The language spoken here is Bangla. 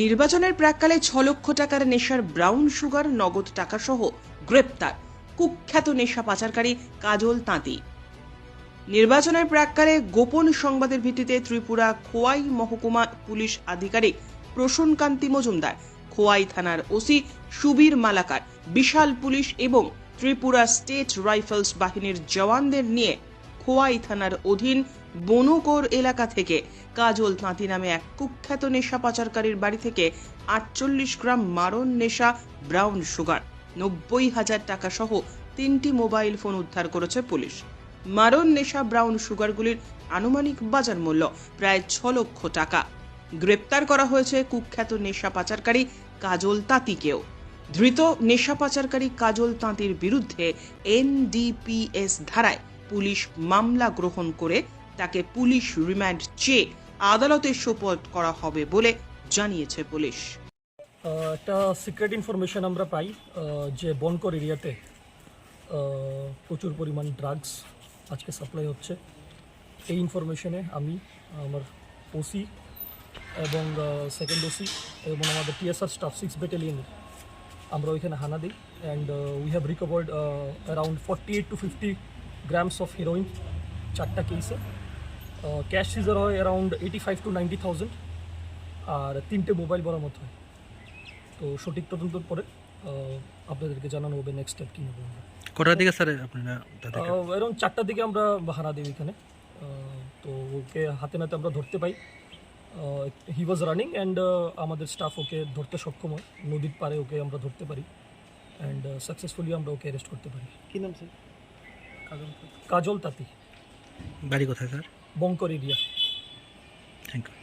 নির্বাচনের প্রাককালে ছ লক্ষ টাকার নেশার ব্রাউন সুগার, নগদ টাকা সহ গ্রেপ্তার। কুখ্যাত নেশা পাচারকারী কাজল তাঁতি। নির্বাচনের প্রাককালে গোপন সংবাদের ভিত্তিতে ত্রিপুরা খোয়াই মহকুমা পুলিশ আধিকারিক প্রসূনকান্তি মজুমদার, খোয়াই থানার ওসি সুবীর মালাকার, বিশাল পুলিশ এবং ত্রিপুরা স্টেট রাইফেলস বাহিনীর জওয়ানদের নিয়ে খোয়াই থানার অধীন বনকোর এলাকা থেকে কাজল তাঁতি নামে এক কুখ্যাত নেশা পাচারকারীর বাড়ি থেকে আটচল্লিশ গ্রাম মারণ নেশা, ব্রাউন সুগার, নব্বই হাজার টাকা সহ তিনটি মোবাইল ফোন উদ্ধার করেছে পুলিশ। মারণ নেশা, ব্রাউন সুগারগুলির আনুমানিক বাজার মূল্য প্রায় ছ লক্ষ টাকা। গ্রেপ্তার করা হয়েছে কুখ্যাত নেশা পাচারকারী কাজল তাঁতিকেও। ধৃত নেশা পাচারকারী কাজল তাঁতির বিরুদ্ধে এনডিপিএস ধারায় পুলিশ মামলা গ্রহণ করে তাকে পুলিশ রিমান্ড চেয়ে আদালতে সোপর্দ করা হবে বলে জানিয়েছে পুলিশ। একটা সিক্রেট ইনফরমেশন আমরা পাই যে বনকর এরিয়াতে প্রচুর পরিমাণ ড্রাগস আজকে সাপ্লাই হচ্ছে। এই ইনফরমেশনে আমি, আমার ওসি এবং সেকেন্ড ওসি এবং আমাদের টিএসআর স্টাফ সিক্স ব্যাটালিয়নের আমরা ওইখানে হানা দিই। And we have recovered around forty eight to fifty grams of heroin চারটা কেসে ক্যাশ সিজার হয় around eighty five to ninety thousand আর তিনটে মোবাইল বরামত হয়। তো সঠিক তদন্তর পরে আপনাদেরকে জানানো হবে নেক্সট স্টেপ কী নেব আমরা কটার দিকে স্যার আপনারা এরকম চারটার দিকে আমরা হানা দিই এখানে তো ওকে হাতে নাতে আমরা ধরতে পাই। হি ওয়াজ রানিং অ্যান্ড আমাদের স্টাফ ওকে ধরতে সক্ষম হয়। নদীর পারে ওকে আমরা ধরতে পারি। অ্যান্ড সাকসেসফুলি আমরা ওকে অ্যারেস্ট করতে পারি। কি নাম স্যার কাজল তাঁতি। বাড়ি কোথায় sir Bankar area thank you